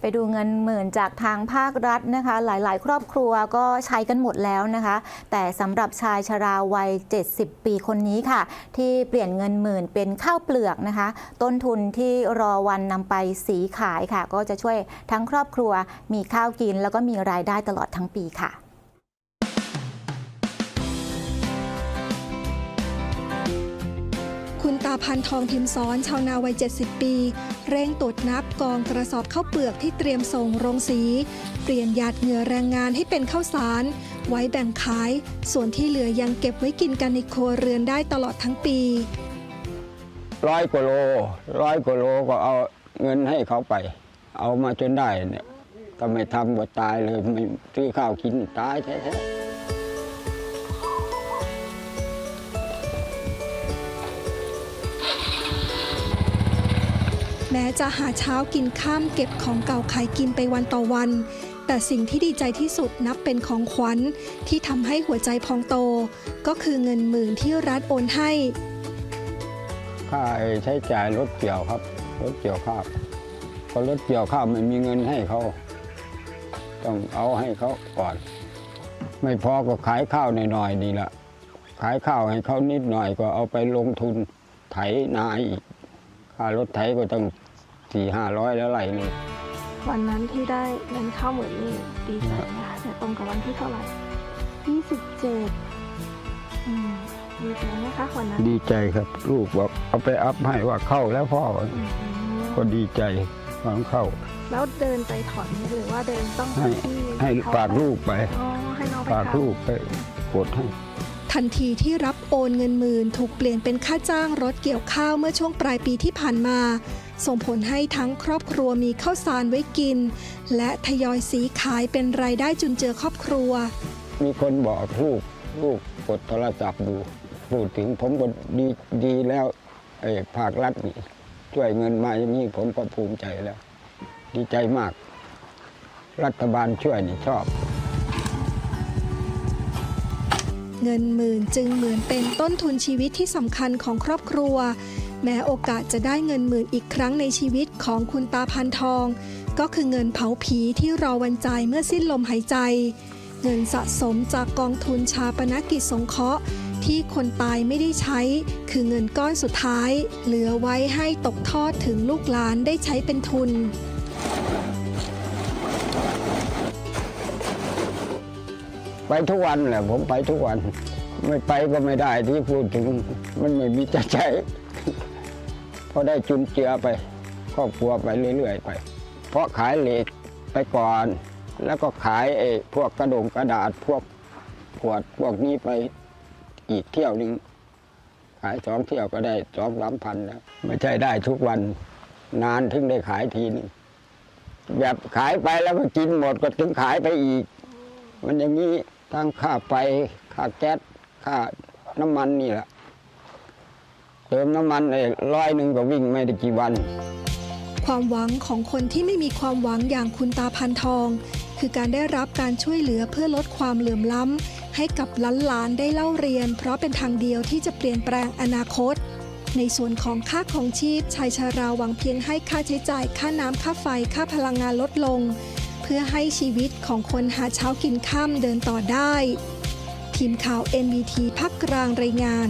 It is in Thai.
ไปดูเงินหมื่นจากทางภาครัฐนะคะ หลายๆ ครอบครัวก็ใช้กันหมดแล้วนะคะ แต่สำหรับชายชราวัย 70 ปีคนนี้ค่ะ ที่เปลี่ยนเงินหมื่นเป็นข้าวเปลือกนะคะ ต้นทุนที่รอวันนำไปสีขายค่ะ ก็จะช่วยทั้งครอบครัวมีข้าวกิน แล้วก็มีรายได้ตลอดทั้งปีค่ะ คุณตาพันทองพิมพ์ซ้อนชาวนาวัย 70 ปี เร่งตรวจนับกองกระสอบข้าวเปลือกที่เตรียมส่งโรงสี เปลี่ยนหยาดเหงื่อแรงงานให้เป็นข้าวสาร ไว้แบ่งขาย ส่วนที่เหลือยังเก็บไว้กินกันในครัวเรือนได้ตลอดทั้งปี ร้อยกว่าโลร้อยกว่าโลก็เอาเงินให้เขาไป เอามาจนได้เนี่ยถ้าไม่ทำก็ตายเลยไม่ซื้อข้าวกินตายแท้ๆ ม้จะหาเช้ากินข้ามเก็บของเก่าขายกินไปวันต่อวัน แต่สิ่งที่ดีใจที่สุดนับเป็นของขวัญที่ทำให้หัวใจพองโต ก็คือเงินหมื่นที่รัฐโอนให้ค่าใช้จ่ายรถเกี่ยวครับรถเกี่ยวข้าวพอรถเกี่ยวข้าวไม่มีเงินให้เขา ต้องเอาให้เขาก่อน ไม่พอก็ขายข้าวหน่อยๆนี่แหละขายข้าวให้เขานิดหน่อยก็เอาไปลงทุนไถนาอีกค่ารถไถก็ต้อง สี่ห้าร้อยแล้วไหลนี่วันนั้นที่ได้เงินเข้าหมื่นนี่ดีใจนะคะแต่ตรงกับวันที่เท่าไหร่ยี่สิบเจ็ดอืมดีใจไหมคะวันนั้นดีใจครับ ลูกบอกเอาไปอัพให้ว่าเข้าแล้วพ่ออืมก็ดีใจฟังเข้า แล้วเดินไปถอนหรือว่าเดินต้องให้ที่ให้เขฝากลูกไปอ๋อให้น้องไปฝากทำ ลูกไปกดให้ ทันทีที่รับโอนเงินหมื่นถูกเปลี่ยนเป็นค่าจ้างรถเกี่ยวข้าวเมื่อช่วงปลายปีที่ผ่านมา ส่งผลให้ทั้งครอบครัวมีข้าวสารไว้กิน และทยอยสีขายเป็นรายได้จุนเจือครอบครัว มีคนบอกลูกลูกกดโทรศัพท์ดู พูดถึงผมก็ดีดีแล้วไอ้ภาครัฐนี่ช่วยเงินมาอย่างนี้ผมก็ภูมิใจแล้ว ดีใจมาก รัฐบาลช่วยนี่ชอบ เงินหมื่นจึงเหมือนเป็นต้นทุนชีวิตที่สำคัญของครอบครัว แม้โอกาสจะได้เงินหมื่นอีกครั้งในชีวิตของคุณตาพันทอง ก็คือเงินเผาผีที่รอวันจ่ายเมื่อสิ้นลมหายใจ เงินสะสมจากกองทุนชาปนกิจสงเคราะห์ที่คนตายไม่ได้ใช้ คือเงินก้อนสุดท้าย เหลือไว้ให้ตกทอดถึงลูกหลานได้ใช้เป็นทุนไปทุกวันแหละผมไปทุกวัน ไม่ไปก็ไม่ได้ที่พูดถึงมันไม่มีจะใช้ พอได้จุนเจือไปครอบครัวไปเรื่อยๆไป เพราะขายเหล็กไปก่อน แล้วก็ขายไอ้พวกกระดงกระดาษพวกขวดพวกนี้ไปอีกเที่ยวนึงขายสองเที่ยวก็ได้สองสามพันแล้วไม่ใช่ได้ทุกวันนานถึงได้ขายทีนึงแบบขายไปแล้วก็กินหมดก็ถึงขายไปอีก มันอย่างนี้ทั้งค่าไฟค่าแก๊สค่าน้ำมันนี่แหละ เติมน้ำมันไอ้ร้อยหนึ่งก็วิ่งไม่ได้กี่วัน ความหวังของคนที่ไม่มีความหวังอย่างคุณตาพันทอง คือการได้รับการช่วยเหลือเพื่อลดความเหลื่อมล้ำให้กับหลานๆได้เล่าเรียน เพราะเป็นทางเดียวที่จะเปลี่ยนแปลงอนาคต ในส่วนของค่าของชีพชายชาราหวังเพียงให้ค่าใช้จ่ายค่าน้ำค่าไฟค่าพลังงานลดลง เพื่อให้ชีวิตของคนหาเช้ากินข้ามเดินต่อได้ ทีมข่าว NBT ภาคกลางรายงาน